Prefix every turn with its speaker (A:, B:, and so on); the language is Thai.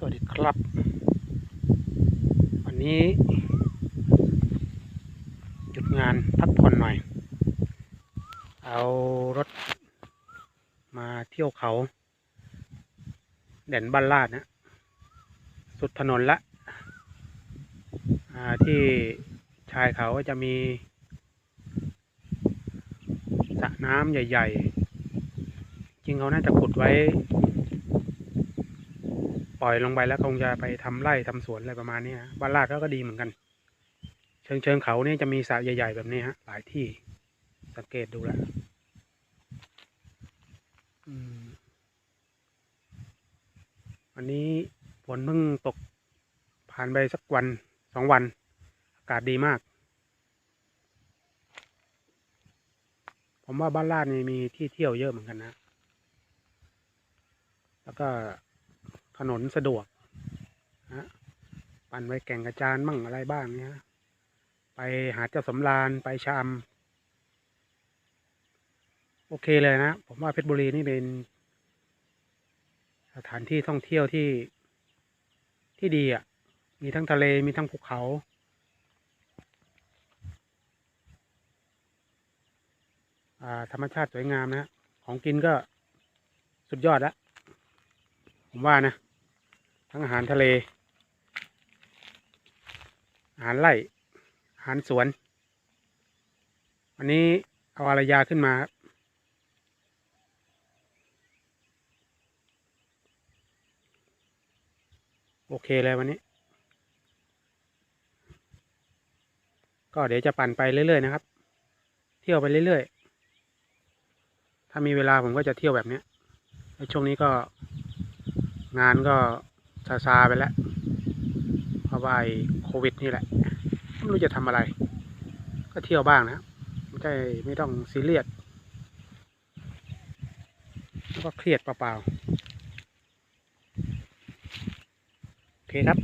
A: สวัสดีครับ วันนี้หยุดงานพักผ่อนหน่อย เอารถมาเที่ยวเขาเด่นบ้านลาดนะ สุดถนนละที่ชายเขาก็จะมีสระน้ำใหญ่ ๆ จริงเขาน่าจะขุดไว้ ปล่อยลงไปแล้วคงจะไปทำไร่ทำสวนอะไรประมาณนี้ฮะบ้านลาดก็ดีเหมือนกัน เชิงเชิงเขานี่จะมีสระใหญ่ๆแบบนี้ฮะ หลายที่สังเกตดูแล้วอันนี้ฝนเพิ่งตกผ่านไปสักวันสองวัน อากาศดีมาก ผมว่าบ้านลาดนี่มีที่เที่ยวเยอะเหมือนกันนะ แล้วก็ ถนนสะดวกนะปั่นไปแก่งกระจานมั่งอะไรบ้างเนี่ยไปหาดเจ้าสำราญไปชะอำโอเคเลยนะ ผมว่าเพชรบุรีนี่เป็น สถานที่ท่องเที่ยวที่ที่ดีอะ มีทั้งทะเลมีทั้งภูเขาอ่าธรรมชาติสวยงามนะ ของกินก็สุดยอดละผมว่านะ ทั้งอาหารทะเล อาหารไร่ อาหารสวน วันนี้เอาอารยาขึ้นมาครับโอเคเลยวันนี้ ก็เดี๋ยวจะปั่นไปเรื่อย ๆ นะครับ เที่ยวไปเรื่อย ๆ ถ้ามีเวลาผมก็จะเที่ยวแบบเนี้ยในช่วงนี้ก็งานก็ ซาซาไปแล้วเพราะว่าโควิดนี่แหละ ไม่รู้จะทำอะไร ก็เที่ยวบ้างนะ ไม่ใช่ไม่ต้องซีเรียสแล้วก็เครียดเปล่าๆโอเคครับ